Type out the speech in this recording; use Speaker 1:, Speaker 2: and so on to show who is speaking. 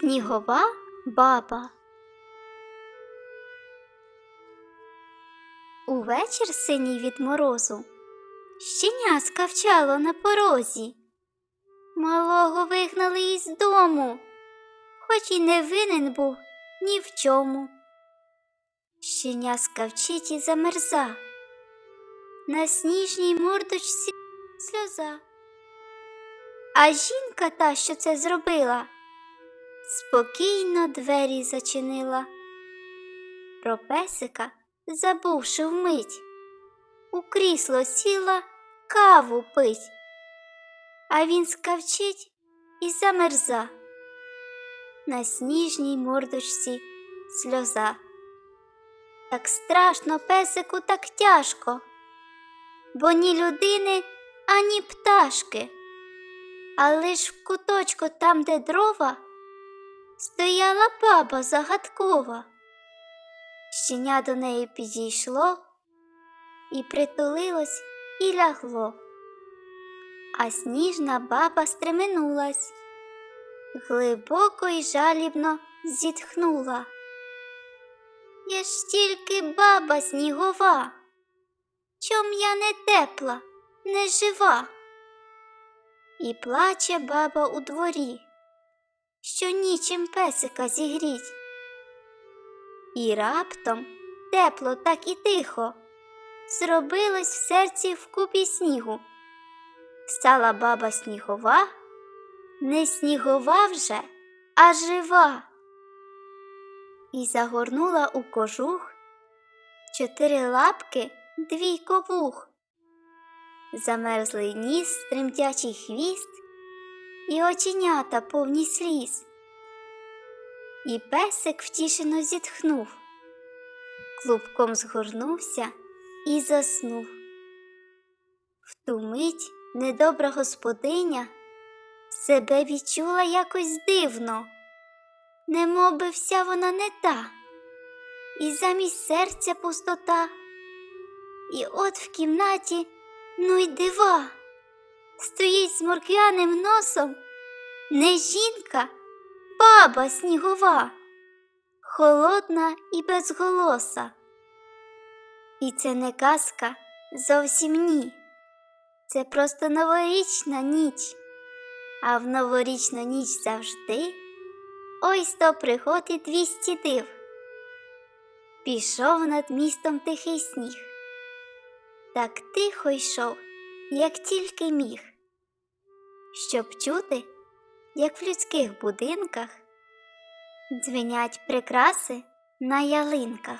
Speaker 1: Снігова баба. Увечір синій від морозу щеня скавчало на порозі. Малого вигнали із дому, хоч і не винен був ні в чому. Щеня скавчить і замерза, на сніжній мордочці сльоза. А жінка та, що це зробила, спокійно двері зачинила. Про песика, забувши вмить, у крісло сіла каву пить, а він скавчить і замерза. На сніжній мордочці сльоза. Так страшно песику, так тяжко, бо ні людини, ані пташки. Але ж в куточку там, де дрова, стояла баба загадкова. Щеня до неї підійшло і притулилось, і лягло. А сніжна баба стременулась, глибоко й жалібно зітхнула. Я ж тільки баба снігова, чом я не тепла, не жива. І плаче баба у дворі, що нічим песика зігріть. І раптом тепло, так і тихо, зробилось в серці вкупі снігу. Стала баба снігова, не снігова вже, а жива. І загорнула у кожух чотири лапки, двійко вух замерзлий ніс, тремтячий хвіст і оченята повні сліз. І песик втішено зітхнув, клубком згорнувся і заснув. В ту мить недобра господиня себе відчула якось дивно, немов би вся вона не та, і замість серця пустота. І от в кімнаті Ну й дива, стоїть з морквяним носом не жінка, баба снігова, холодна і безголоса. І це не казка зовсім ні. Це просто новорічна ніч, а в новорічну ніч завжди ось то приход і двісті див. Пішов над містом тихий сніг так тихо йшов, як тільки міг, щоб чути, як в людських будинках дзвенять прикраси на ялинках.